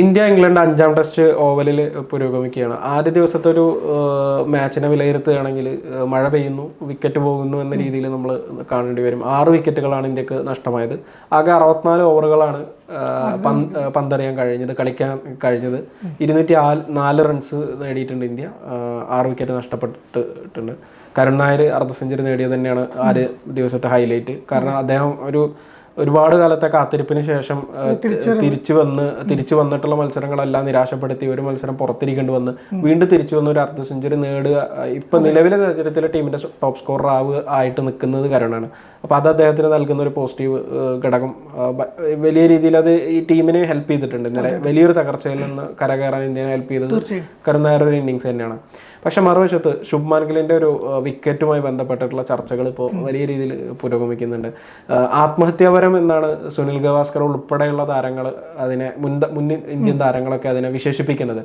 India England അഞ്ചാം test ഓവലിൽ പുരോഗമിക്കുകയാണ്. ആദ്യ ദിവസത്തെ ഒരു മാച്ചിനെ വിലയിരുത്തുകയാണെങ്കിൽ മഴ പെയ്യുന്നു വിക്കറ്റ് പോകുന്നു എന്ന രീതിയിൽ നമ്മൾ കാണേണ്ടി വരും. ആറ് വിക്കറ്റുകളാണ് ഇന്ത്യയ്ക്ക് നഷ്ടമായത്. ആകെ അറുപത്തിനാല് ഓവറുകളാണ് പന്തെറിയാൻ കഴിഞ്ഞത് കളിക്കാൻ കഴിഞ്ഞത്. ഇരുന്നൂറ്റി നാല് റൺസ് നേടിയിട്ടുണ്ട് ഇന്ത്യ. ആറ് വിക്കറ്റ് നഷ്ടപ്പെട്ടിട്ടുണ്ട്. കരുൺ നായർ അർദ്ധ സെഞ്ചുറി നേടിയത് തന്നെയാണ് ആദ്യ ദിവസത്തെ ഹൈലൈറ്റ് കാരണം അദ്ദേഹം ഒരു ഒരുപാട് കാലത്തെ കാത്തിരിപ്പിന് ശേഷം തിരിച്ചു വന്ന് തിരിച്ചു വന്നിട്ടുള്ള മത്സരങ്ങളെല്ലാം നിരാശപ്പെടുത്തി ഒരു മത്സരം പുറത്തിരിക്കേണ്ടി വന്ന് വീണ്ടും തിരിച്ചു വന്ന് ഒരു അർദ്ധ സെഞ്ചുറി നേടുക. ഇപ്പൊ നിലവിലെ സാഹചര്യത്തിൽ ടീമിന്റെ ടോപ്പ് സ്കോറർ ആവുക ആയിട്ട് നിൽക്കുന്നത് കരുണാണ് അപ്പൊ അത് അദ്ദേഹത്തിന് നൽകുന്ന ഒരു പോസിറ്റീവ് ഘടകം. വലിയ രീതിയിൽ അത് ഈ ടീമിനെ ഹെൽപ്പ് ചെയ്തിട്ടുണ്ട്. ഇന്നലെ വലിയൊരു തകർച്ചയിൽ നിന്ന് കരകയറാൻ ഇന്ത്യനെ ഹെൽപ്പ് ചെയ്തത് കരുണായരുടെ ഒരു ഇന്നിങ്സ് തന്നെയാണ്. പക്ഷേ മറുവശത്ത് ശുഭ്മാൻ ഗില്ലിന്റെ ഒരു വിക്കറ്റുമായി ബന്ധപ്പെട്ടിട്ടുള്ള ചർച്ചകൾ ഇപ്പോൾ വലിയ രീതിയിൽ പുരോഗമിക്കുന്നുണ്ട്. ആത്മഹത്യാപരം എന്നാണ് സുനിൽ ഗവാസ്കർ ഉൾപ്പെടെയുള്ള താരങ്ങൾ അതിനെ മുൻ മുൻ ഇന്ത്യൻ താരങ്ങളൊക്കെ അതിനെ വിശേഷിപ്പിക്കുന്നത്.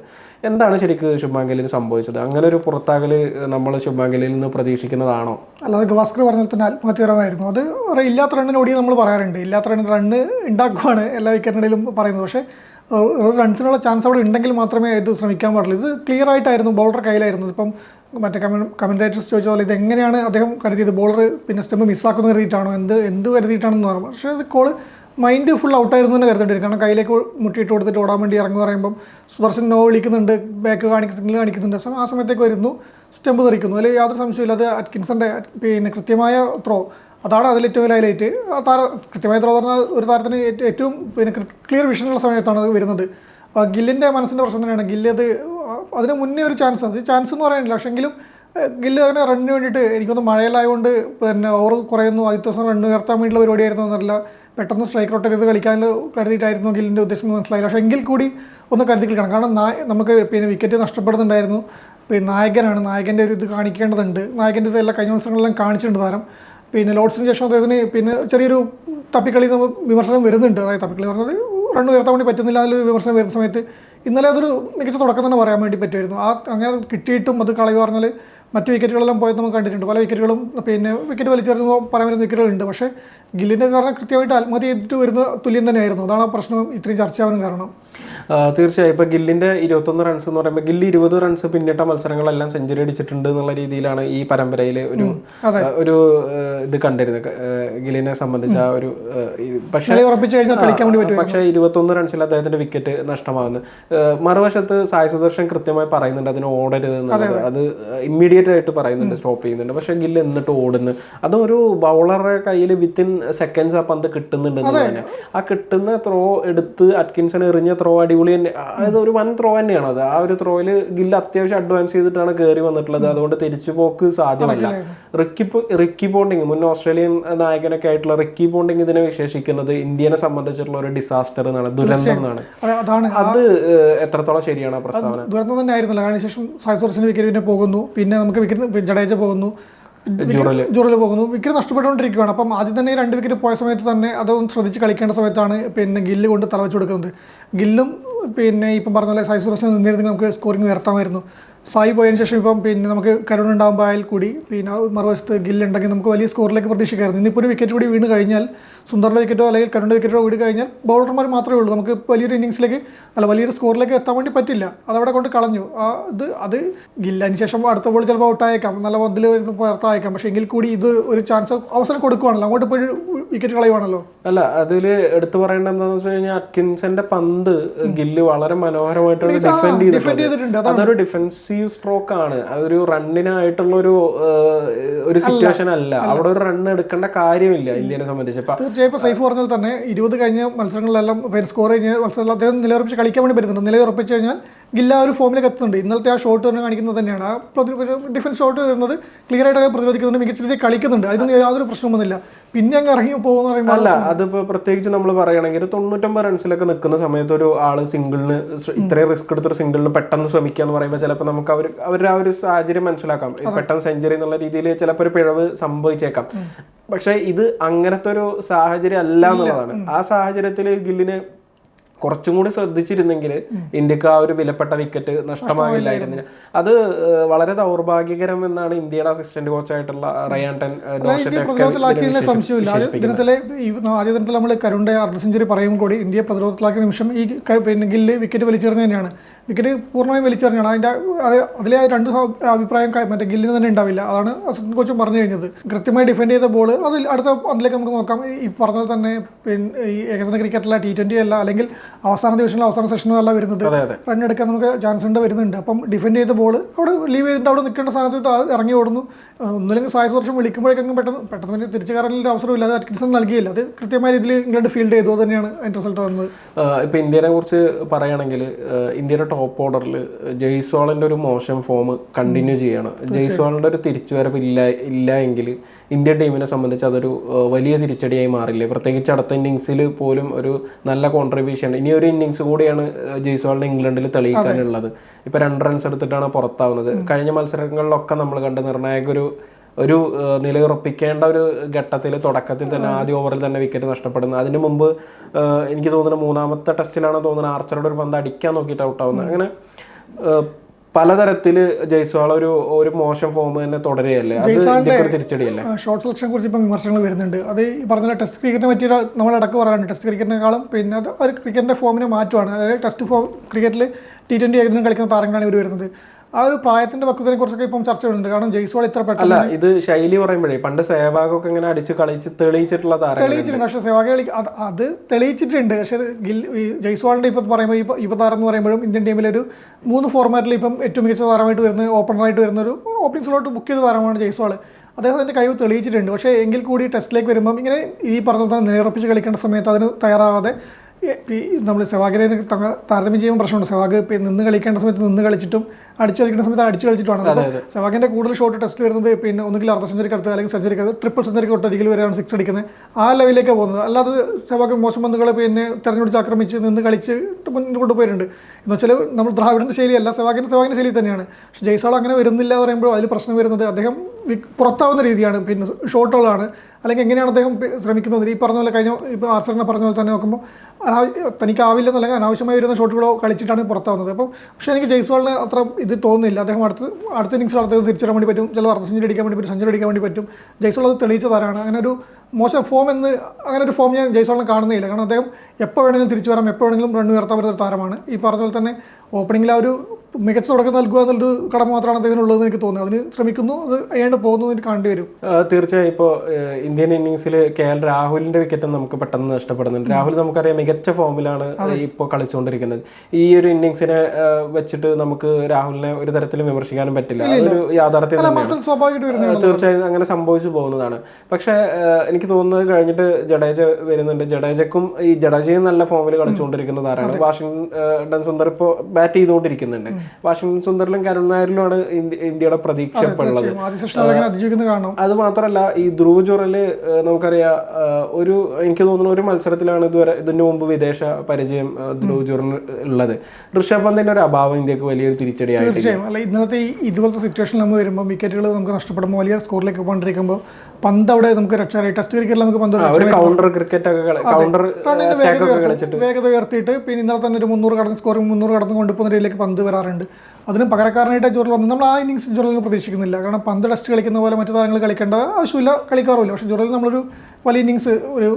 എന്താണ് ശരിക്കും ശുഭ്മാൻ ഗില്ലിന് സംഭവിച്ചത്? അങ്ങനെ ഒരു പുറത്താകൽ നമ്മൾ ശുഭ്മാൻ ഗില്ലിൽ നിന്ന് പ്രതീക്ഷിക്കുന്നതാണോ? അല്ലാതെ ഗവാസ്കർ പറഞ്ഞാൽ തന്നെ ആത്മഹത്യകരമായിരുന്നു അത് ഇല്ലാത്ത റണ്ണിന് ഓടി നമ്മൾ പറയാറുണ്ട്. ഇല്ലാത്ത റണ്ണിന് റണ്ണ് ഉണ്ടാക്കുവാണ് എല്ലാ വിക്കറ്റിനിടയിലും പറയുന്നത്. പക്ഷേ ഒരു റൺസിനുള്ള ചാൻസ് അവിടെ ഉണ്ടെങ്കിൽ മാത്രമേ ഇത് ശ്രമിക്കാൻ പാടുള്ളൂ. ഇത് ക്ലിയർ ആയിട്ടായിരുന്നു ബോളർ കയ്യിലായിരുന്നു ഇപ്പം മറ്റേ കമൻ കമന്റേറ്റേഴ്സ് ചോദിച്ച പോലെ ഇത് എങ്ങനെയാണ് അദ്ദേഹം കരുതിയത്? ബോളർ പിന്നെ സ്റ്റെമ്പ് മിസ്സാക്കുന്ന കരുതിയിട്ടാണോ? എന്ത് എന്ത് കരുതിയിട്ടാണെന്ന് പറഞ്ഞു പക്ഷേ അത് കോൾ മൈൻഡ് ഫുൾ ഔട്ടായിരുന്നു തന്നെ കരുതേണ്ടി കാരണം കയ്യിലേക്ക് മുട്ടിയിട്ട് കൊടുത്തിട്ട് ഓടാൻ വേണ്ടി ഇറങ്ങുക പറയുമ്പം സുദർശൻ നോ വിളിക്കുന്നുണ്ട് ബാക്ക് കാണിക്കുന്നില്ല കാണിക്കുന്നുണ്ട്. ആ സമയത്തേക്ക് വരുന്നു സ്റ്റെമ്പ് തെറിക്കുന്നു. അതിൽ യാതൊരു സംശയമില്ല അത് അറ്റ്കിൻസന്റെ പിന്നെ കൃത്യമായ ത്രോ അതാണ് അതിൽ ഏറ്റവും വലിയ ഹൈലൈറ്റ് ആ താര കൃത്യമായി പറഞ്ഞാൽ ഒരു താരത്തിന് ഏറ്റവും പിന്നെ ക്ലിയർ വിഷനുള്ള സമയത്താണ് അത് വരുന്നത്. അപ്പോൾ ഗില്ലിന്റെ മനസ്സിന്റെ പ്രശ്നം തന്നെയാണ്. ഗില്ല് അത് അതിന് മുന്നേ ഒരു ചാൻസ് അത്. ചാൻസ് എന്ന് പറയാനില്ല. പക്ഷേ എങ്കിലും ഗില്ല് അങ്ങനെ റണ്ണിന് വേണ്ടിയിട്ട് എനിക്കൊന്ന് മഴയിലായതുകൊണ്ട് പിന്നെ ഓവർ കുറയുന്നു. ആദ്യത്തെ ദിവസം റണ്ണ് ഉയർത്താൻ വേണ്ടിയുള്ള പരിപാടിയായിരുന്നു എന്നല്ല പെട്ടെന്ന് സ്ട്രൈക്ക് റോട്ടേറ്റ് ചെയ്ത് കളിക്കാൻ കരുതിയിട്ടായിരുന്നു ഗില്ലിന്റെ ഉദ്ദേശം മനസ്സിലായില്ല. പക്ഷേ എങ്കിൽ കൂടി ഒന്ന് കരുതി കളിക്കണം. കാരണം നമുക്ക് പിന്നെ വിക്കറ്റ് നഷ്ടപ്പെടുന്നുണ്ടായിരുന്നു. പിന്നെ നായകനാണ്. നായകന്റെ ഒരു ഇത് കാണിക്കേണ്ടതുണ്ട്. നായകന്റെ ഇതെല്ലാം കഴിഞ്ഞ മത്സരങ്ങളെല്ലാം കാണിച്ചിട്ടുണ്ട് താരം. പിന്നെ ലോഡ്സിന് ശേഷം അദ്ദേഹത്തിന് പിന്നെ ചെറിയൊരു തപ്പിക്കളി വിമർശനം വരുന്നുണ്ട്. അതായത് തപ്പിക്കളി പറഞ്ഞത് റൺ ഉയർത്താൻ വേണ്ടി പറ്റുന്നില്ല അതിലൊരു വിമർശനം വരുന്ന സമയത്ത് ഇന്നലെ അതൊരു മികച്ച തുടക്കം തന്നെ പറയാൻ വേണ്ടി പറ്റുമായിരുന്നു. ആ അങ്ങനെ കിട്ടിയിട്ടും അത് കളയുക പറഞ്ഞാൽ മറ്റു വിക്കറ്റുകളെല്ലാം പോയത് നമുക്ക് കണ്ടിട്ടുണ്ട്. പല വിക്കറ്റുകളും പിന്നെ വിക്കറ്റ് വലിച്ചെറിഞ്ഞു പറയാൻ വരുന്ന വിക്കറ്റുകളുണ്ട്. പക്ഷേ ഗില്ലിന്റെ കാരണം കൃത്യമായിട്ട് ആത്മഹത്യ ചെയ്തിട്ട് വരുന്ന തുല്യം തന്നെയായിരുന്നു. അതാണ് ആ പ്രശ്നം ഇത്രയും ചർച്ചയാവാനും കാരണം. തീർച്ചയായും. ഇപ്പോൾ ഗില്ലിന്റെ ഇരുപത്തൊന്ന് റൺസ് എന്ന് പറയുമ്പോൾ ഗില്ലി ഇരുപത് റൺസ് പിന്നിട്ട മത്സരങ്ങളെല്ലാം സെഞ്ചുറി അടിച്ചിട്ടുണ്ട് എന്നുള്ള രീതിയിലാണ് ഈ പരമ്പരയിൽ ഒരു ഒരു ഇത് കണ്ടിരുന്നത്. ഗില്ലിനെ സംബന്ധിച്ച ഒരു പക്ഷേ കളി ഉറപ്പിച്ചു കഴിഞ്ഞാൽ കളിക്കാൻ വേണ്ടി പറ്റും പക്ഷേ ഇരുപത്തൊന്ന് റൺസിൽ അദ്ദേഹത്തിന്റെ വിക്കറ്റ് നഷ്ടമാകുന്നു മറുവശത്ത് സായ സുദർശൻ കൃത്യമായി പറയുന്നുണ്ട് അതിന് ഓടരുത് അത് ഇമ്മീഡിയറ്റ് ആയിട്ട് പറയുന്നുണ്ട് സ്റ്റോപ്പ് ചെയ്യുന്നുണ്ട്. പക്ഷെ ഗില്ല് എന്നിട്ട് ഓടുന്നു. അതൊരു ബൗളറുടെ കയ്യിൽ വിത്തിൻ സെക്കൻഡ്സ് ആ പന്ത് കിട്ടുന്നുണ്ട് തന്നെ. ആ കിട്ടുന്ന ത്രോ എടുത്ത് അറ്റ്കിൻസൺ എറിഞ്ഞ ത്രോ അടിപൊളി തന്നെ. അതായത് ഒരു വൻ ത്രോ തന്നെയാണ് അത്. ആ ഒരു ത്രോയിൽ ഗില്ല് അത്യാവശ്യം അഡ്വാൻസ് ചെയ്തിട്ടാണ് കയറി വന്നിട്ടുള്ളത്. അതുകൊണ്ട് തിരിച്ചു പോക്ക് സാധ്യമല്ല. റിക്കി റിക്കി പോണ്ടിങ് മുൻ ഓസ്ട്രേലിയൻ നായകനൊക്കെ ആയിട്ടുള്ള റിക്കി പോണ്ടിങ് ഇതിനെ വിശേഷിക്കുന്നത് ഇന്ത്യനെ സംബന്ധിച്ചിട്ടുള്ള ഒരു ഡിസാസ്റ്റർ എന്നാണ് ദുരന്തം എന്നാണ്. അത് എത്രത്തോളം ശരിയാണ് ആ പ്രസ്താവന? ദുരന്തം തന്നെ ആയിരുന്നല്ലോ അതിനുശേഷം സായ് വിക്കറ്റ് പിന്നെ പോകുന്നു. പിന്നെ നമുക്ക് വിക്കറ്റ് ജഡേജ പോകുന്നു. ജൂറിൽ പോകുന്നു. വിക്കറ്റ് നഷ്ടപ്പെട്ടുകൊണ്ടിരിക്കുകയാണ് അപ്പം ആദ്യം തന്നെ രണ്ട് വിക്കറ്റ് പോയ സമയത്ത് തന്നെ അതൊന്നും ശ്രദ്ധിച്ച് കളിക്കേണ്ട സമയത്താണ് പിന്നെ ഗില്ല് കൊണ്ട് തലവെച്ച് കൊടുക്കുന്നത്. ഗില്ലും പിന്നെ ഇപ്പം പറഞ്ഞ പോലെ സായി സുരക്ഷ നിന്നിരുന്നെങ്കിൽ നമുക്ക് സ്കോറിംഗ് ഉയർത്താമായിരുന്നു സായി പോയതിന് ശേഷം ഇപ്പം പിന്നെ നമുക്ക് കരുൺ ഉണ്ടാകുമ്പോൾ ആയാൽ കൂടി. പിന്നെ മറുവശത്ത് ഗില്ല് ഉണ്ടെങ്കിൽ നമുക്ക് വലിയ സ്കോറിലേക്ക് പ്രതീക്ഷിക്കായിരുന്നു. ഇനിയിപ്പോൾ ഒരു വിക്കറ്റ് കൂടി വീണ് കഴിഞ്ഞാൽ സുന്ദറിന്റെ വിക്കറ്റോ അല്ലെങ്കിൽ കരുണിന്റെ വിക്കറ്റോ വീട് കഴിഞ്ഞാൽ ബൗളർമാർ മാത്രമേ ഉള്ളൂ. നമുക്ക് വലിയൊരു ഇന്നിങ്സിലേക്ക് അല്ല വലിയൊരു സ്കോറിലേക്ക് എത്താൻ വേണ്ടി പറ്റില്ല. അതവിടെ കൊണ്ട് കളഞ്ഞു. അത് അത് ഗില്ലതിന് ശേഷം അടുത്ത ബോൾ ചിലപ്പോൾ ഔട്ടായേക്കാം നല്ല പന്തിൽ പുറത്തായേക്കാം. പക്ഷേ എങ്കിൽ കൂടി ഇത് ഒരു ചാൻസ് അവസരം കൊടുക്കുവാണല്ലോ. അങ്ങോട്ട് പോയി വിക്കറ്റ് കളയുവാണല്ലോ. അല്ല അതിൽ എടുത്തു പറയേണ്ടത് എന്താണെന്ന് വെച്ച് കഴിഞ്ഞാൽ അക്കിൻസന്റെ പന്ത് ഗില്ല് വളരെ മനോഹരമായിട്ടാണ് ഡിഫെൻഡ് ചെയ്തിട്ടുണ്ട്. അതൊരു ഡിഫൻസീവ് സ്ട്രോക്ക് ആണ്. അതൊരു റണ്ണിനായിട്ടുള്ള ഒരു ഒരു സിറ്റുവേഷൻ അല്ല. അവിടെ ഒരു റൺ എടുക്കേണ്ട കാര്യമില്ല ഇന്ത്യനെ സംബന്ധിച്ച്. തീർച്ചയായും ഇപ്പോൾ സൈഫ് പറഞ്ഞാൽ തന്നെ ഇരുപത് കഴിഞ്ഞ മത്സരങ്ങളിലെല്ലാം സ്കോർ കഴിഞ്ഞ മത്സരങ്ങളിൽ അദ്ദേഹം നിലയുറപ്പിച്ച് കളിക്കാൻ വേണ്ടി പറ്റുന്നുണ്ട് നിലയുറപ്പിച്ച് കഴിഞ്ഞാൽ ഗില്ല ആ ഒരു ഫോമിലേക്ക് എത്തുന്നുണ്ട്. ഇന്നലത്തെ ആ ഷോട്ട് തന്നെ കാണിക്കുന്നത് തന്നെയാണ്. ആ ഡിഫൻസ് ഷോട്ട് വരുന്നത് ക്ലിയർ ആയിട്ട് പ്രതിരോധിക്കുന്നുണ്ട്. മികച്ച രീതിയിൽ കളിക്കുന്നുണ്ട്. അതിന് യാതൊരു പ്രശ്നമൊന്നുമില്ല പിന്നെ അങ്ങ് ഇറങ്ങി പോകുന്ന പറയുമ്പോൾ അല്ല അതിപ്പോ പ്രത്യേകിച്ച് നമ്മൾ പറയുകയാണെങ്കിൽ തൊണ്ണൂറ്റൊമ്പത് റൺസിലൊക്കെ നിൽക്കുന്ന സമയത്ത് ഒരു ആൾ സിംഗിളിന് ഇത്രയും റിസ്ക് എടുത്തൊരു സിംഗിളിന് പെട്ടെന്ന് ശ്രമിക്കുക എന്ന് പറയുമ്പോൾ ചിലപ്പോൾ നമുക്ക് അവർ അവരുടെ ആ ഒരു സാഹചര്യം മനസ്സിലാക്കാം. പെട്ടെന്ന് സെഞ്ചുറി എന്നുള്ള രീതിയിൽ ചിലപ്പോൾ ഒരു പിഴവ് സംഭവിച്ചേക്കാം. പക്ഷേ ഇത് അങ്ങനത്തെ ഒരു സാഹചര്യം അല്ല എന്നുള്ളതാണ്. ആ സാഹചര്യത്തിൽ ഗില്ലിന് കുറച്ചും കൂടി ശ്രദ്ധിച്ചിരുന്നെങ്കിൽ ഇന്ത്യയ്ക്ക് ആ ഒരു വിലപ്പെട്ട വിക്കറ്റ് നഷ്ടമാകില്ലായിരുന്നു അത് വളരെ ദൗർഭാഗ്യകരം എന്നാണ് ഇന്ത്യയുടെ അസിസ്റ്റന്റ് കോച്ചായിട്ടുള്ള റയാൻടൻ സംശയമില്ല ആദ്യ ദിനത്തിലെ ആദ്യ ദിനത്തിൽ നമ്മൾ കരുണ്ടെ അർദ്ധ സെഞ്ചുറി പറയുമ്പോൾ കൂടി ഇന്ത്യ പ്രതിരോധത്തിലാക്കിയ നിമിഷം ഈ പിന്നെ ഗില്ല് വിക്കറ്റ് വലിച്ചെറിഞ്ഞു തന്നെയാണ്. വിക്കറ്റ് പൂർണമായും വലിച്ചെറിഞ്ഞാണ്. അതിന്റെ അത് അതിലെ ആ രണ്ട് അഭിപ്രായം മറ്റേ ഗില്ലിന് തന്നെ ഉണ്ടാവില്ല. അതാണ് അസിസ്റ്റന്റ് കോച്ചും പറഞ്ഞു കഴിഞ്ഞത്. കൃത്യമായി ഡിഫെൻഡ് ചെയ്ത ബോൾ അതിൽ അടുത്ത അതിലേക്ക് നമുക്ക് നോക്കാം. ഈ പറഞ്ഞ തന്നെ പിന്നെ ഈ ഏകദിന ക്രിക്കറ്റിലെ ടി ട്വന്റി അല്ല അല്ലെങ്കിൽ അവസാന ദിവസങ്ങളിൽ അവസാന സെഷനിലല്ല വരുന്നത്. അതെ അതെ. റൺ എടുക്കാൻ നമുക്ക് ചാൻസ് ഉണ്ട് വരുന്നുണ്ട്. അപ്പം ഡിഫെൻഡ് ചെയ്ത ബോൾ അവിടെ ലീവ് ചെയ്തിട്ട് അവിടെ നിൽക്കേണ്ട സ്ഥാനത്ത് ഇറങ്ങി ഓടുന്നു. ഒന്നുമില്ലെങ്കിൽ സായസ് വർഷം വിളിക്കുമ്പോഴേക്കും പെട്ടെന്ന് പെട്ടെന്ന് തന്നെ തിരിച്ചു കയറാനുള്ള അവസരമില്ല അത് അറ്റ്കിൻസൺ നൽകിയില്ല. അത് കൃത്യമായ രീതിയിൽ ഇംഗ്ലണ്ട് ഫീൽഡ് ചെയ്തു. തന്നെയാണ് അതിന്റെ റിസൾട്ട് വന്നത്. ഇപ്പോൾ ഇപ്പൊ ഇന്ത്യനെ കുറിച്ച് പറയുകയാണെങ്കിൽ ഇന്ത്യയുടെ ടോപ്പ് ഓർഡറിൽ ജയ്സ്വാളിന്റെ ഒരു മോശം ഫോം കണ്ടിന്യൂ ചെയ്യണം. ജയ്സ്വാളിന്റെ ഒരു തിരിച്ചുവരവ് ഇല്ല ഇല്ല എങ്കിൽ ഇന്ത്യൻ ടീമിനെ സംബന്ധിച്ച് അതൊരു വലിയ തിരിച്ചടിയായി മാറില്ലേ? പ്രത്യേകിച്ച് അടുത്ത ഇന്നിങ്സിൽ പോലും ഒരു നല്ല കോൺട്രിബ്യൂഷൻ ഇനി ഒരു ഇന്നിങ്സ് കൂടിയാണ് ജയ്സ്വാളിനെ ഇംഗ്ലണ്ടിൽ തെളിയിക്കാനുള്ളത്. ഇപ്പം രണ്ട് റൺസ് എടുത്തിട്ടാണ് പുറത്താവുന്നത്. കഴിഞ്ഞ മത്സരങ്ങളിലൊക്കെ നമ്മൾ കണ്ട് നിർണായക ഒരു ഒരു നിലയുറപ്പിക്കേണ്ട ഒരു ഘട്ടത്തിൽ തുടക്കത്തിൽ തന്നെ ആദ്യ ഓവറിൽ തന്നെ വിക്കറ്റ് നഷ്ടപ്പെടുന്നു അതിന് മുമ്പ് എനിക്ക് തോന്നുന്നത് മൂന്നാമത്തെ ടെസ്റ്റിലാണ് തോന്നുന്നത് ആർച്ചറുടെ ഒരു പന്ത് അടിക്കാൻ നോക്കിയിട്ട് ഔട്ടാവുന്നത് അങ്ങനെ പലതരത്തിൽ പലതരത്തിൽ ജയ്സ്വാൾ ഒരു ഒരു മോശം ഫോം തന്നെ തുടരുകയല്ലേ? തിരിച്ചടിയല്ലേ? ഷോർട്ട് സെലക്ഷനെ കുറിച്ച് ഇപ്പം വിമർശനങ്ങൾ വരുന്നുണ്ട്. അത് ഈ പറഞ്ഞ ടെസ്റ്റ് ക്രിക്കറ്റിനെ പറ്റിയ നമ്മൾ ഇടയ്ക്ക് പറയാറുണ്ട്. ടെസ്റ്റ് ക്രിക്കറ്റിനേക്കാളും പിന്നെ അത് ഒരു ക്രിക്കറ്റിന്റെ ഫോമിനെ മാറ്റുവാണ് അതായത് ടെസ്റ്റ് ഫോം ക്രിക്കറ്റിൽ ടി ട്വന്റി ഏകദിനം കളിക്കുന്ന താരങ്ങളാണ് ഇവർ വരുന്നത്. ആ ഒരു പ്രായത്തിന്റെ പക്വതിനെ കുറിച്ചൊക്കെ ഇപ്പം ചർച്ചകളുണ്ട്. കാരണം ജയ്സോൾ ഇത്ര പെട്ടെന്ന് അല്ല ഇത് ശൈലി പറയുമ്പോഴേ പണ്ട് സേവാഗൊക്കെ ഇങ്ങനെ അടിച്ച് കളിച്ച് തെളിയിച്ചിട്ടുള്ള താരം തെളിയിച്ചിട്ടുണ്ട്. പക്ഷെ സേവാഗ് കളി അത് അത് തെളിയിച്ചിട്ടുണ്ട്. പക്ഷെ ഗിൽ ഈ ഇപ്പം പറയുമ്പോൾ ഇപ്പോൾ ഇപ്പോൾ താരം എന്ന് പറയുമ്പോഴും ഇന്ത്യൻ ടീമിൽ ഒരു മൂന്ന് ഫോർമാറ്റിൽ ഇപ്പം ഏറ്റവും മികച്ച താരമായിട്ട് വരുന്ന ഓപ്പണറായിട്ട് വരുന്ന ഒരു ഓപ്പണിംഗ് സ്ലോട്ട് ബുക്ക് ചെയ്ത താരമാണ് ജയ്സ്വാൾ അദ്ദേഹം അതിന്റെ കഴിവ് തെളിയിച്ചിട്ടുണ്ട്. പക്ഷേ എങ്കിൽ കൂടി ടെസ്റ്റിലേക്ക് വരുമ്പം ഇങ്ങനെ ഈ പറഞ്ഞ തന്നെ നിലയുറപ്പിച്ച് കളിക്കേണ്ട സമയത്ത് അതിന് തയ്യാറാവാതെ നമ്മൾ സെവാഗിനെ താരതമ്യം ചെയ്യുമ്പോൾ പ്രശ്നമുണ്ട്. സെവാഗ് നിന്ന് കളിക്കേണ്ട സമയത്ത് നിന്ന് കളിച്ചിട്ടും അടിച്ച് കളിക്കേണ്ട സമയത്ത് അടിച്ച് കളിച്ചിട്ടുമാണ്. സെവാഗിന്റെ കൂടുതൽ ഷോട്ട് ടെസ്റ്റ് വരുന്നത് പിന്നെ ഒന്നുകിൽ അർദ്ധ സെഞ്ചുറിക്ക് അടുത്ത് അല്ലെങ്കിൽ സെഞ്ചുറിക്ക് ട്രിപ്പിൾ സെഞ്ചുറിക്ക് തൊട്ടരികിൽ വരെയാണ് സിക്സ് അടിക്കുന്നത്. ആ ലെവലിലേക്ക് പോകുന്നത്. അല്ലാതെ സെവാഗ് മോശം പന്തുകൾ പിന്നെ തെരഞ്ഞെടുത്ത് ആക്രമിച്ച് നിന്ന് കളിച്ച് മുന്നോട്ട് പോയിട്ടുണ്ട്. എന്ന് വെച്ചാൽ നമ്മൾ ദ്രാവിഡന്റെ ശൈലിയല്ല സെവാഗിന്റെ സെവാഗിന്റെ ശൈലി തന്നെയാണ്. പക്ഷേ ജയ്സാൾ അങ്ങനെ വരുന്നില്ല പറയുമ്പോൾ അതിൽ പ്രശ്നം വരുന്നത് അദ്ദേഹം പുറത്താവുന്ന രീതിയാണ് പിന്നെ ഷോട്ടുകളാണ്. അല്ലെങ്കിൽ എങ്ങനെയാണ് അദ്ദേഹം ശ്രമിക്കുന്നത്? ഈ പറഞ്ഞ പോലെ കഴിഞ്ഞ ഇപ്പോൾ ആർച്ചറിനെ പറഞ്ഞ പോലെ തന്നെ നോക്കുമ്പോൾ തനിക്ക് അല്ലെങ്കിൽ അനാവശ്യമായി വരുന്ന ഷോട്ടുകളോ കളിച്ചിട്ടാണ് പുറത്താവുന്നത്. അപ്പം പക്ഷേ എനിക്ക് ജയ്സ്വാളിന് അത്ര ഇത് തോന്നുന്നില്ല. അദ്ദേഹം അടുത്ത് അടുത്ത ഇന്നിങ്സിൽ അടുത്തത് തിരിച്ചറിയാൻ വേണ്ടി പറ്റും. ചില അർദ്ധ സെഞ്ചുറി അടിക്കാൻ വേണ്ടി പറ്റും സെഞ്ചുറി അടിക്കാൻ വേണ്ടി പറ്റും. ജയ്സ്വാൾ അത് തെളിയിച്ചതാരാണ്? അങ്ങനെ ഒരു മോശം ഫോം എന്ന് അങ്ങനെ ഒരു ഫോം ഞാൻ ജയ്സോളിനെ കാണുന്നില്ല കാരണം അദ്ദേഹം എപ്പോൾ വേണമെങ്കിലും തിരിച്ചു വരാം എപ്പോൾ വേണമെങ്കിലും റണ്ണ് ഉയർത്താൻ പറ്റുന്ന ഒരു താരമാണ്. ഈ പറഞ്ഞ പോലെ തന്നെ ഓപ്പണിങ്ങിൽ ആ ഒരു മികച്ച തുടക്കം നൽകുക എന്നുള്ളൊരു കടമ മാത്രമാണ് ഉള്ളതെന്ന് എനിക്ക് തോന്നുന്നത്. അതിന് ശ്രമിക്കുന്നു അത് അയാണ്ട് പോകുന്നു എനിക്ക് കാണേണ്ടി വരും. തീർച്ചയായും. ഇപ്പോൾ ഇന്ത്യൻ ഇന്നിങ്സിൽ കെ എൽ രാഹുലിന്റെ വിക്കറ്റ് നമുക്ക് പെട്ടെന്ന് നഷ്ടപ്പെടുന്നുണ്ട്. രാഹുൽ നമുക്കറിയാം മികച്ച ഫോമിലാണ് ഇപ്പോൾ കളിച്ചുകൊണ്ടിരിക്കുന്നത്. ഈ ഒരു ഇന്നിങ്സിനെ വെച്ചിട്ട് നമുക്ക് രാഹുലിനെ ഒരു തരത്തിലും വിമർശിക്കാനും പറ്റില്ല. അതൊരു യാഥാർത്ഥ്യം തന്നെയാണ്. തീർച്ചയായും അങ്ങനെ സംഭവിച്ചു പോകുന്നതാണ്. പക്ഷേ എനിക്ക് തോന്നുന്നത് കഴിഞ്ഞിട്ട് ജഡേജ വരുന്നുണ്ട്. ജഡേജക്കും ഈ ജഡേജയും നല്ല ഫോമിൽ കളിച്ചുകൊണ്ടിരിക്കുന്ന താരമാണ്. വാഷിംഗ്ടൺ സുന്ദർ ഇപ്പോൾ ബാറ്റ് ചെയ്തുകൊണ്ടിരിക്കുന്നുണ്ട്. വാഷിംഗ്ടൺ സുന്ദറിലും കരുൺ നായരിലുമാണ് ഇന്ത്യ- ഇന്ത്യയുടെ പ്രതീക്ഷ ഉള്ളത് അത് മാത്രമല്ല ഈ ധ്രുവ് ജുറൽ നമുക്കറിയാം ഒരു എനിക്ക് തോന്നുന്നു ഒരു മത്സരത്തിലാണ് ഇതുവരെ ഇതിന് മുമ്പ് വിദേശ പരിചയം ധ്രുവ് ജുറലിന് ഉള്ളത്. ഋഷഭ് പന്തിന്റെ ഒരു അഭാവം ഇന്ത്യയ്ക്ക് വലിയൊരു തീർച്ചയായും. അല്ല ഇന്നലത്തെ ഇതുപോലത്തെ സിറ്റുവേഷൻ നമ്മൾ വരുമ്പോൾ വിക്കറ്റുകൾ നമുക്ക് നഷ്ടപ്പെടുമ്പോൾ വലിയ സ്കോറിലേക്ക് പോകൊണ്ടിരിക്കുമ്പോൾ പന്ത് അവിടെ നമുക്ക് രക്ഷ ടെസ്റ്റ് ക്രിക്കറ്റിൽ നമുക്ക് പന്ത് കൗണ്ടർ ക്രിക്കറ്റ് ഒക്കെ വേഗത ഉയർത്തിയിട്ട് പിന്നെ ഇന്നലെ തന്നെ ഒരു മുന്നൂറ് കടന്ന് സ്കോറിംഗ് മുന്നൂറ് കടന്ന് കൊണ്ടുപോകുന്ന രീതിയിലേക്ക് പന്ത് വരാറുണ്ട്. അതിന് പകരക്കാരനായിട്ട് ജോറിൽ വന്നു നമ്മൾ ആ ഇന്നിങ്സ് ജോറിൽ നിന്ന് പ്രതീക്ഷിക്കുന്നില്ല. കാരണം പന്ത് ടെസ്റ്റ് കളിക്കുന്ന പോലെ മറ്റു താരങ്ങൾ കളിക്കേണ്ട ആവശ്യമില്ല കളിക്കാറുമില്ല. പക്ഷേ ജോറിൽ നമ്മളൊരു വലിയ ഇന്നിങ്സ് ഒരു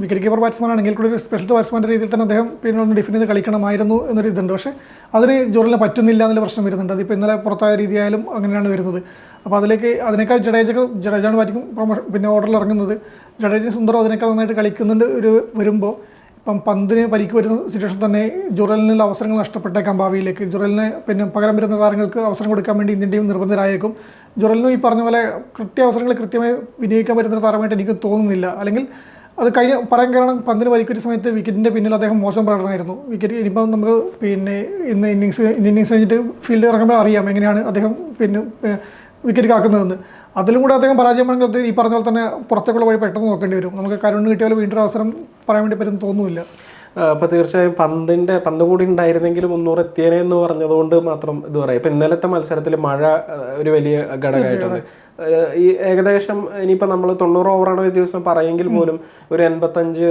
വിക്കറ്റ് കീപ്പർ ബാറ്റ്സ്മാൻ ആണെങ്കിൽ കൂടി ഒരു സ്പെഷ്യൽ ബാറ്റ്സ്മാന്റെ രീതിയിൽ തന്നെ അദ്ദേഹം പിന്നെ ഒന്ന് ഡിഫെൻഡ് ചെയ്ത് കളിക്കണമായിരുന്നു എന്നൊരു ഇതുണ്ട്. പക്ഷേ അതിന് ജോറലിന് പറ്റുന്നില്ല എന്നുള്ള പ്രശ്നം വരുന്നുണ്ട്. അതിപ്പോൾ ഇന്നലെ പുറത്തായ രീതിയായാലും അങ്ങനെയാണ് വരുന്നത്. അപ്പോൾ അതിലേക്ക് അതിനേക്കാൾ ജഡേജക്ക് ജഡേജാണ് ബാറ്റിംഗ് പ്രൊമോഷൻ പിന്നെ ഓർഡറിൽ ഇറങ്ങുന്നത്. ജഡേജ സുന്ദറും അതിനേക്കാൾ നന്നായിട്ട് കളിക്കുന്നുണ്ട് ഒരു വരുമ്പോൾ ഇപ്പം പന്തിന് പരിക്ക് വരുന്ന സിറ്റുവേഷൻ തന്നെ ജുറലിനുള്ള അവസരങ്ങൾ നഷ്ടപ്പെട്ടേക്കാം ഭാവിയിലേക്ക്. ജുറലിന് പിന്നെ പകരം വരുന്ന താരങ്ങൾക്ക് അവസരം കൊടുക്കാൻ വേണ്ടി ഇന്ത്യൻ ടീം നിർബന്ധരായിരിക്കും ജുറലിനും ഈ പറഞ്ഞ പോലെ കൃത്യ അവസരങ്ങൾ കൃത്യമായി വിനിയോഗിക്കാൻ പറ്റുന്ന താരമായിട്ട് എനിക്ക് തോന്നുന്നില്ല. അല്ലെങ്കിൽ അത് കഴിഞ്ഞ പറയാൻ കാരണം പന്തിന് പരിക്കൊരു സമയത്ത് വിക്കറ്റിന്റെ പിന്നിൽ അദ്ദേഹം മോശം പ്രകടനമായിരുന്നു. വിക്കറ്റ് ഇനിയിപ്പം നമുക്ക് പിന്നെ ഇന്ന് ഇന്നിങ്സ് ഇന്നിങ്സ് കഴിഞ്ഞിട്ട് ഫീൽഡ് ഇറങ്ങുമ്പോൾ അറിയാം എങ്ങനെയാണ് അദ്ദേഹം പിന്നെ വിക്കറ്റ് കാക്കുന്നതെന്ന് അതിലും കൂടെ അദ്ദേഹം പരാജയമാണെങ്കിൽ ഈ പറഞ്ഞ പോലെ തന്നെ പുറത്തേക്കുള്ള വഴി പെട്ടെന്ന് നോക്കേണ്ടി വരും. നമുക്ക് കരുണ് കിട്ടിയാൽ വീണ്ടും അവസരം പറയാൻ വേണ്ടി പറ്റും തോന്നുന്നില്ല. അപ്പൊ തീർച്ചയായും പന്തിന്റെ പന്ത് കൂടി ഉണ്ടായിരുന്നെങ്കിൽ മുന്നൂറ് എത്തിയേനെ എന്ന് പറഞ്ഞതുകൊണ്ട് മാത്രം ഇത് പറയാം. ഇപ്പൊ ഇന്നലത്തെ മത്സരത്തിൽ മഴ ഒരു വലിയ ഘടകമായിട്ടുണ്ട്. ഈ ഏകദേശം ഇനിയിപ്പോൾ നമ്മൾ തൊണ്ണൂറ് ഓവറാണ് ഒരു ദിവസം പറയെങ്കിൽ പോലും ഒരു എൺപത്തഞ്ച്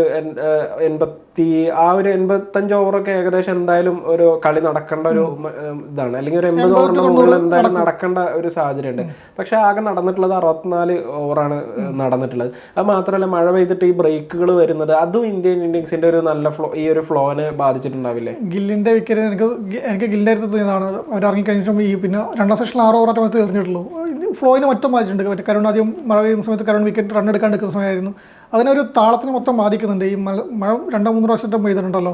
എൺപത്തി ആ ഒരു എൺപത്തഞ്ച് ഓവറൊക്കെ ഏകദേശം എന്തായാലും ഒരു കളി നടക്കേണ്ട ഒരു ഇതാണ്. അല്ലെങ്കിൽ ഒരു എൺപത് ഓവറിന് മുകളിൽ എന്തായാലും നടക്കേണ്ട ഒരു സാഹചര്യം ഉണ്ട് പക്ഷെ ആകെ നടന്നിട്ടുള്ളത് അറുപത്തിനാല് ഓവറാണ് നടന്നിട്ടുള്ളത്. അത് മാത്രമല്ല മഴ പെയ്തിട്ട് ഈ ബ്രേക്കുകൾ വരുന്നത് അതും ഇന്ത്യൻ ഇന്നിങ്സിന്റെ ഒരു നല്ല ഫ്ലോ ഈ ഒരു ഫ്ലോനെ ബാധിച്ചിട്ടുണ്ടാവില്ലേ? ഗില്ലിന്റെ വിക്കറ്റ് എനിക്ക് എനിക്ക് ഗില്ലിന്റെ അടുത്ത് തോന്നിയതാണ് അവർ ഇറങ്ങിക്കഴിഞ്ഞിട്ടും ഈ പിന്നെ രണ്ടാം സെഷൻ ആറ് ഓവറായിട്ട് ആയിട്ട് തീർന്നിട്ടുള്ളൂ. ഫ്ലോയിന് മൊത്തം ബാധിച്ചിട്ടുണ്ട് മറ്റേ കരുൺ ആദ്യം മഴ പെയ്യുന്ന സമയത്ത് കരുൺ വിക്കറ്റ് റൺ എടുക്കാൻ എടുക്കുന്ന സമയമായിരുന്നു. അതിനൊരു താളത്തിന് മൊത്തം ബാധിക്കുന്നുണ്ട്. ഈ മഴ മഴ രണ്ടോ മൂന്നോ പ്രാവശ്യം പെയ്തിട്ടുണ്ടല്ലോ.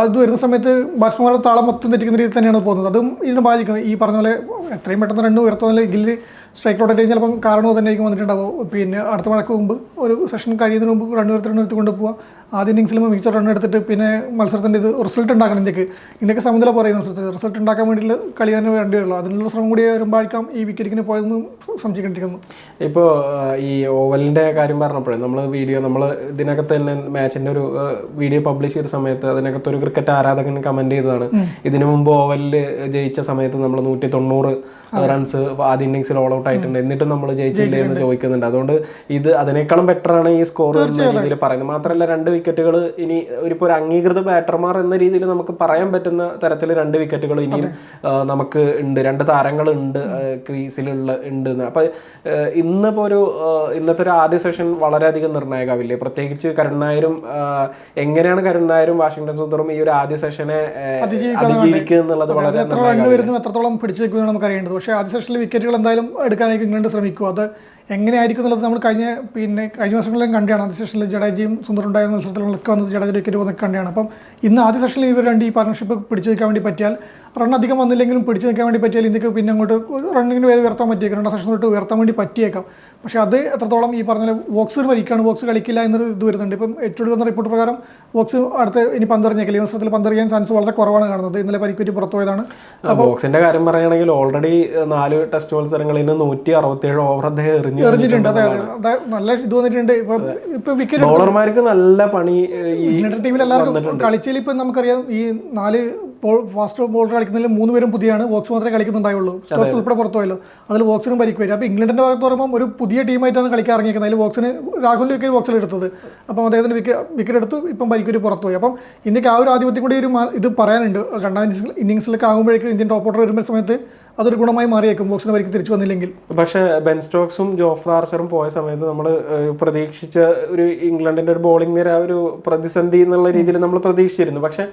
അത്. വരുന്ന സമയത്ത് ബാറ്റ്സ്മാരുടെ താളം മൊത്തം തെറ്റിക്കുന്ന രീതിയിൽ തന്നെയാണ് പോകുന്നത്. അതും ഇതിനെ ബാധിക്കും. ഈ പറഞ്ഞ പോലെ എത്രയും പെട്ടെന്ന് രണ്ട് ഉയർത്തുന്ന ഗില്ല് സ്ട്രൈക്ക് റോട്ടേറ്റ് ചിലപ്പം കാരണവും തന്നെ ആയിരിക്കും വന്നിട്ടുണ്ടാവും പിന്നെ അടുത്ത മഴക്ക് മുമ്പ് ഒരു സെഷൻ കഴിയുന്നതിന് മുമ്പ് റൺ ഉയർത്തി എടുത്ത് കൊണ്ടുപോകുക ആദ്യ ഇന്നിങ്സിൽ മികച്ച റൺ എടുത്തിട്ട് പിന്നെ മത്സരത്തിന്റെ ഇത് റിസൾട്ട് ഉണ്ടാക്കണം ഇന്ത്യയ്ക്ക്. ഇന്ത്യയ്ക്ക് സമനില പറയുന്ന മത്സരത്തിൽ റിസൾട്ട് ഉണ്ടാക്കാൻ വേണ്ടിയിട്ട് കളി തന്നെ വേണ്ടിയുള്ളൂ അതിനുള്ള ശ്രമം കൂടി വരുമ്പോഴേക്കാം ഈ വിക്കറ്റിന് പോയതെന്ന് സംശയിക്കേണ്ടിരിക്കുന്നു ഇപ്പോൾ ഈ ഓവലിന്റെ കാര്യം പറഞ്ഞപ്പോഴേ നമ്മൾ വീഡിയോ നമ്മൾ ഇതിനകത്ത് തന്നെ മാച്ചിന്റെ ഒരു വീഡിയോ പബ്ലിഷ് ചെയ്ത സമയത്ത് അതിനകത്ത് ഒരു ക്രിക്കറ്റ് ആരാധകൻ കമന്റ് ചെയ്തതാണ്. ഇതിനു മുമ്പ് ഓവലിൽ ജയിച്ച സമയത്ത് നമ്മൾ നൂറ്റി തൊണ്ണൂറ് റൺസ് ആദ്യ ഇന്നിങ്സിൽ ഓൾ ഔട്ട് ആയിട്ടുണ്ട്. എന്നിട്ടും നമ്മൾ ജയിച്ചില്ലേ എന്ന് ചോദിക്കുന്നുണ്ട്. അതുകൊണ്ട് ഇത് അതിനേക്കാളും ബെറ്ററാണ് ആണ് ഈ സ്കോർ എന്ന രീതിയിൽ പറയുന്നത്. മാത്രമല്ല രണ്ട് വിക്കറ്റുകൾ ഇനി ഒരിപ്പോ ഒരു അംഗീകൃത ബാറ്റർമാർ എന്ന രീതിയിൽ നമുക്ക് പറയാൻ പറ്റുന്ന തരത്തിൽ രണ്ട് വിക്കറ്റുകൾ ഇനിയും നമുക്ക് ഉണ്ട്. രണ്ട് താരങ്ങൾ താരങ്ങളുണ്ട് ക്രീസിലുള്ള ഉണ്ട്. അപ്പൊ ഇന്നിപ്പോ ഒരു ഇന്നത്തെ ഒരു ആദ്യ സെഷൻ വളരെയധികം നിർണായകമാവില്ലേ? പ്രത്യേകിച്ച് കരുൺ നായരും എങ്ങനെയാണ് കരുൺ നായരും വാഷിംഗ്ടൺ സുന്ദറും ഈ ഒരു ആദ്യ സെഷനെ അതിജീവിക്കുക എന്നുള്ളത് വളരെ എത്ര റൺ വരുന്നു എത്രത്തോളം പിടിച്ചു വെക്കുമെന്ന് നമുക്ക് അറിയേണ്ടത് പക്ഷേ ആദ്യ സെഷനിൽ വിക്കറ്റുകൾ എന്തായാലും എടുക്കാനായിട്ട് ഇംഗ്ലണ്ട് ശ്രമിക്കും. അത് എങ്ങനെയായിരിക്കും എന്നുള്ളത് നമ്മൾ കഴിഞ്ഞ പിന്നെ കഴിഞ്ഞ വർഷങ്ങളിലും കണ്ടാണ് ആദ്യ സെഷനിൽ ജഡേജയും സുന്ദറുണ്ടായ മത്സരത്തിലൊക്കെ വന്നത് ജഡേജ വിക്കറ്റ് വന്നൊക്കെ കണ്ടാണ് അപ്പം ഇന്ന് ആദ്യ സെഷനിൽ ഇവർ രണ്ട് ഈ പാർട്ണർഷിപ്പ് പിടിച്ചു നിൽക്കാൻ വേണ്ടി പറ്റിയാൽ റൺ അധികം വന്നില്ലെങ്കിലും പിടിച്ചു നിൽക്കാൻ വേണ്ടി പറ്റിയാൽ ഇന്ത്യയ്ക്ക് പിന്നെ അങ്ങോട്ട് ഒരു റണ്ണിങ്ങിന് വേഗം ഉയർത്താൻ പറ്റിയേക്കാം. രണ്ടാം സെഷൻ തൊട്ട് ഉയർത്താൻ വേണ്ടി പറ്റിയേക്കാം. പക്ഷേ അത് എത്രത്തോളം ഈ പറഞ്ഞ ബോക്സ് വലിക്കുകയാണ് ബോക്സ് കളിക്കില്ല എന്നൊരു ഇത് വരുന്നുണ്ട്. ഇപ്പം ഏറ്റവും വന്ന റിപ്പോർട്ട് പ്രകാരം ബോക്സ് അടുത്ത് ഇനി പന്തെറിഞ്ഞേക്കില്ല ഈ മത്സരത്തിൽ പന്തെറിയാൻ ചാൻസ് വളരെ കുറവാണ് കാണുന്നത്. ഇന്നലെ പരിക്കുറ്റി പുറത്തുപോയതാണ്. ബോക്സിന്റെ കാര്യം പറയുകയാണെങ്കിൽ ഓൾറെഡി നാല് ടെസ്റ്റ് മത്സരങ്ങളിൽ നിന്ന് നൂറ്റി അറുപത്തിയേഴ് ഓവർ അദ്ദേഹം എറിഞ്ഞു എറിഞ്ഞിട്ടുണ്ട്. അതെ അതെ. നല്ല ഇത് വന്നിട്ടുണ്ട്. ഇപ്പം ഇപ്പം വിക്കറ്റ് ബോളർമാർക്ക് നല്ല പണി ടീമിൽ എല്ലാവർക്കും കളിച്ചതിൽ ഇപ്പം നമുക്കറിയാം ഈ നാല് ബോൾ ഫാസ്റ്റ് ബോളർ കളിക്കുന്നതിൽ മൂന്ന് പേരും പുതിയാണ്. വോക്സ് മാത്രമേ കളിക്കുന്നുണ്ടായുള്ളൂ. സ്റ്റോക്സ് ഉൾപ്പെടെ പുറത്തു പോയല്ലോ അതിൽ വോക്സിനും പരിക്ക് വരും. അപ്പോൾ ഇംഗ്ലണ്ടിന്റെ ഭാഗത്ത് പറയുമ്പോൾ ഒരു പുതിയ ടീമായിട്ടാണ് കളിക്കാൻ ഇറങ്ങിയിരിക്കുന്നത് അതിൽ വോക്സിന് രാഹുൽ വിക്കറ്റ് ബോക്സിൽ എടുത്തത്. അപ്പം അദ്ദേഹത്തിന് വിക്കറ്റ് വിക്കറ്റ് എടുത്തു. ഇപ്പം പരിക്കൊരു പുറത്തുപോയി. അപ്പം ഇന്ത്യയ്ക്ക് ആ ഒരു ആധിപത്യം കൂടി ഒരു ഇത് പറയാനുണ്ട്. രണ്ടാം ഇന്നിംഗ്സിലൊക്കെ ഇന്നിങ്സിലൊക്കെ ആകുമ്പോഴേക്കും ഇന്ത്യൻ ടോപ്പ് ഓർഡർ വരുമ്പോൾ സമയത്ത് അതൊരു ഗുണമായി മാറിയേക്കും. ബോക്സിന് പരിക്ക് തിരിച്ചു വന്നില്ലെങ്കിൽ. പക്ഷെ ബെൻ സ്റ്റോക്സും ജോഫ്ര ആർച്ചറും പോയ സമയത്ത് നമ്മൾ പ്രതീക്ഷിച്ച ഒരു ഇംഗ്ലണ്ടിന്റെ ഒരു ബോളിംഗ് നിര ഒരു പ്രതിസന്ധി എന്നുള്ള രീതിയിൽ നമ്മൾ പ്രതീക്ഷിച്ചിരുന്നു. പക്ഷെ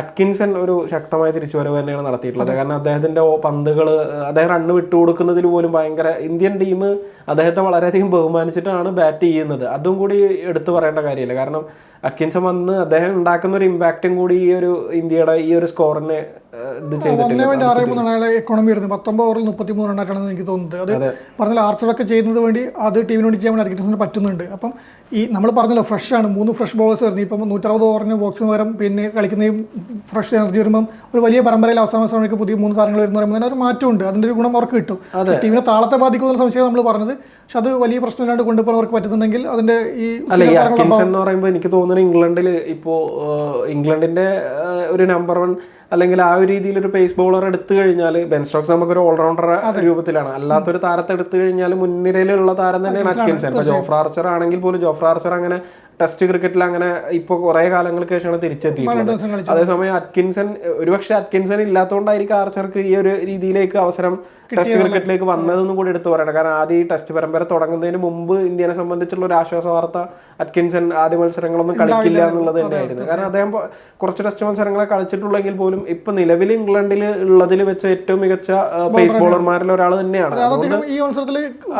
അറ്റ്കിൻസൺ ഒരു ശക്തമായ തിരിച്ചുവരവ് തന്നെയാണ് നടത്തിയിട്ടുള്ളത്. കാരണം അദ്ദേഹത്തിന്റെ പന്തുകൾ അദ്ദേഹം റണ്ണ് വിട്ടുകൊടുക്കുന്നതിൽ പോലും ഭയങ്കര ഇന്ത്യൻ ടീം അദ്ദേഹത്തെ വളരെയധികം ബഹുമാനിച്ചിട്ടാണ് ബാറ്റ് ചെയ്യുന്നത്. അതും കൂടി എടുത്തു പറയേണ്ട കാര്യമില്ല. കാരണം അക്കിൻസം വന്ന് അദ്ദേഹം ഉണ്ടാക്കുന്ന ഒരു ഇമ്പാക്റ്റും കൂടി ഈ ഒരു ഇന്ത്യയുടെ ഈ ഒരു സ്കോറിനെ ഒന്നേ പോയിന്റ് ആറ് മൂന്നാണ് അയാളെ എക്കോണമി വരുന്നത് പത്തൊമ്പത് ഓവറിൽ മുപ്പത്തി മൂന്ന് റണ്ണായിട്ടാണെന്ന് എനിക്ക് തോന്നുന്നത്. അത് പറഞ്ഞാൽ ആർച്ചറൊക്കെ ചെയ്യുന്നത് വേണ്ടി അത് ടീമിന് വേണ്ടി ചെയ്യാൻ വേണ്ടി അർക്കിറ്റസിന് പറ്റുന്നുണ്ട്. അപ്പം ഈ നമ്മൾ പറഞ്ഞല്ലോ ഫ്രഷ് ആണ്. മൂന്ന് ഫ്രഷ് ബോളേഴ്സ് വരുന്നത് ഇപ്പം നൂറ്ററുപത് ഓവറിന് ബോക്സിന് പകരം പിന്നെ കളിക്കുന്ന ഫ്രഷ് എനർജി വരുമ്പം ഒരു വലിയ പരമ്പരയിൽ അവസാന സമയത്ത് പുതിയ മൂന്ന് താരങ്ങൾ വരുന്ന പറയുമ്പോൾ ഒരു മാറ്റമുണ്ട്. അതിന്റെ ഒരു ഗുണം അവർക്ക് കിട്ടും. ടീമിനെ താളത്തെ ബാധിക്കുന്ന സംശയം നമ്മൾ പറഞ്ഞത് പക്ഷെ അത് വലിയ പ്രശ്നമില്ലാണ്ട് കൊണ്ടുപോകാൻ അവർക്ക് പറ്റുന്നുണ്ടെങ്കിൽ അതിന്റെ ഈ അല്ല ഈ എന്ന് പറയുമ്പോൾ എനിക്ക് തോന്നുന്നത് ഇംഗ്ലണ്ടിൽ ഇപ്പോൾ ഇംഗ്ലണ്ടിന്റെ ഒരു നമ്പർ വൺ അല്ലെങ്കിൽ ആ ഒരു രീതിയിൽ ഒരു പേസ് ബോളർ എടുത്തു കഴിഞ്ഞാൽ ബെൻ സ്റ്റോക്സ് നമുക്കൊരു ഓൾറൗണ്ടർ രൂപത്തിലാണ്. അല്ലാത്തൊരു താരത്തെ എടുത്തു കഴിഞ്ഞാൽ മുൻനിരയിലുള്ള താരം തന്നെയാണ് അറ്റ്കിൻസൺ ഇപ്പൊ ജോഫ്ര ആർച്ചർ ആണെങ്കിൽ പോലും ജോഫ്ര ആർച്ചർ അങ്ങനെ ടെസ്റ്റ് ക്രിക്കറ്റിൽ അങ്ങനെ ഇപ്പോൾ കുറേ കാലങ്ങൾക്ക് ശേഷമാണ് തിരിച്ചെത്തിയിട്ടുള്ളത്. കളിച്ചു. അതേസമയം അറ്റ്കിൻസൺ ഒരുപക്ഷെ അറ്റ്കിൻസൺ ഇല്ലാത്തതുകൊണ്ടായിരിക്കും ആർച്ചർക്ക് ഈ ഒരു രീതിയിലേക്ക് അവസരം ടെസ്റ്റ് ക്രിക്കറ്റിലേക്ക് വന്നതെന്നും കൂടി എടുത്തു പറയണം. കാരണം ആദ്യം ഈ ടെസ്റ്റ് പരമ്പര തുടങ്ങുന്നതിന് മുമ്പ് ഇന്ത്യനെ സംബന്ധിച്ചുള്ള ഒരു ആശ്വാസ വാർത്ത അറ്റ്കിൻസൺ ആദ്യ മത്സരങ്ങളൊന്നും കളിക്കില്ല എന്നുള്ളത് തന്നെയായിരുന്നു. കാരണം അദ്ദേഹം കുറച്ച് ടെസ്റ്റ് മത്സരങ്ങളെ കളിച്ചിട്ടുള്ളെങ്കിൽ പോലും ഇപ്പൊ നിലവിൽ ഇംഗ്ലണ്ടിൽ ഉള്ളതിൽ വെച്ച ഏറ്റവും മികച്ച പേസ് ബോളർമാരിൽ ഒരാൾ തന്നെയാണ്.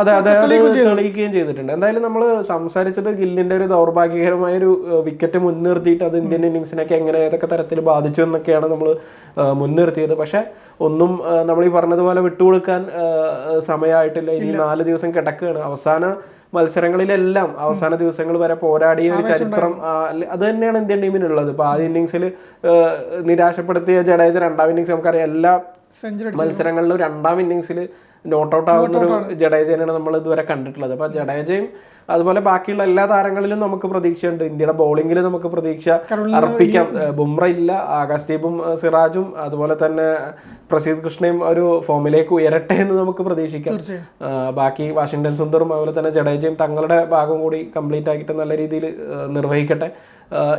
അതെ അതെ തെളിയിക്കുകയും ചെയ്തിട്ടുണ്ട്. എന്തായാലും നമ്മൾ സംസാരിച്ചത് ഗില്ലിന്റെ ഒരു ദൗർഭാഗ്യകരമായ ഒരു വിക്കറ്റ് മുൻനിർത്തിയിട്ട് അത് ഇന്ത്യൻ ഇന്നിങ്സിനൊക്കെ എങ്ങനെ ഏതൊക്കെ തരത്തിൽ ബാധിച്ചു എന്നൊക്കെയാണ് നമ്മൾ മുൻനിർത്തിയത്. പക്ഷെ ഒന്നും നമ്മൾ ഈ പറഞ്ഞതുപോലെ വിട്ടുകൊടുക്കാൻ സമയമായിട്ടില്ല. ഇനി നാല് ദിവസം കിടക്കുകയാണ്. അവസാന മത്സരങ്ങളിലെല്ലാം അവസാന ദിവസങ്ങൾ വരെ പോരാടിയ ഒരു ചരിത്രം അത് തന്നെയാണ് ഇന്ത്യൻ ടീമിനുള്ളത്. ഇപ്പൊ ആദ്യ ഇന്നിങ്സിൽ നിരാശപ്പെടുത്തിയ ജഡേജ രണ്ടാം ഇന്നിങ്സ് നമുക്കറിയാം. എല്ലാ മത്സരങ്ങളിലും രണ്ടാം ഇന്നിങ്സിൽ നോട്ട് ഔട്ട് ആവുന്ന ഒരു ജഡേജനെയാണ് നമ്മൾ ഇതുവരെ കണ്ടിട്ടുള്ളത്. അപ്പൊ ജഡേജയും അതുപോലെ ബാക്കിയുള്ള എല്ലാ താരങ്ങളിലും നമുക്ക് പ്രതീക്ഷയുണ്ട്. ഇന്ത്യയുടെ ബോളിംഗിൽ നമുക്ക് പ്രതീക്ഷ അർപ്പിക്കാം. ബുംറ ഇല്ല. ആകാശദീപും സിറാജും അതുപോലെ തന്നെ പ്രസീദ് കൃഷ്ണയും ഒരു ഫോമിലേക്ക് ഉയരട്ടെ എന്ന് നമുക്ക് പ്രതീക്ഷിക്കാം. ബാക്കി വാഷിങ്ടൺ സുന്ദറും അതുപോലെ തന്നെ ജഡേജയും തങ്ങളുടെ ഭാഗം കൂടി കംപ്ലീറ്റ് ആക്കിയിട്ട് നല്ല രീതിയിൽ നിർവഹിക്കട്ടെ.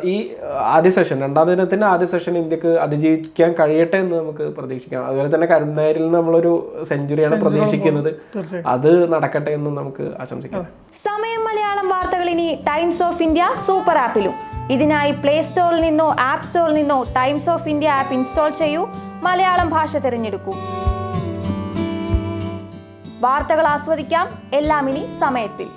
ഈ ആദ്യ സെഷൻ രണ്ടാം ദിനത്തിന്റെ ആദ്യ സെഷൻ ഇന്ത്യയ്ക്ക് അതിജീവിക്കാൻ കഴിയട്ടെ എന്ന് നമുക്ക് പ്രതീക്ഷിക്കാം അതുപോലെ തന്നെ കരുൺ നായരിൽ നിന്ന് നമ്മളൊരു സെഞ്ചുറിയാണ് പ്രതീക്ഷിക്കുന്നത്. അത് നടക്കട്ടെ എന്ന് നമുക്ക് ആശംസിക്കാം. സമയം മലയാളം വാർത്തകൾ ഇനി ടൈംസ് ഓഫ് ഇന്ത്യ സൂപ്പർ ആപ്പിലും. ഇതിനായി പ്ലേ സ്റ്റോറിൽ നിന്നോ ആപ്പ് സ്റ്റോറിൽ നിന്നോ Times of India app install ചെയ്യൂ. മലയാളം ഭാഷ തിരഞ്ഞെടുക്കൂ. വാർത്തകൾ ആസ്വദിക്കാം. എല്ലാം ഇനി സമയത്തിൽ.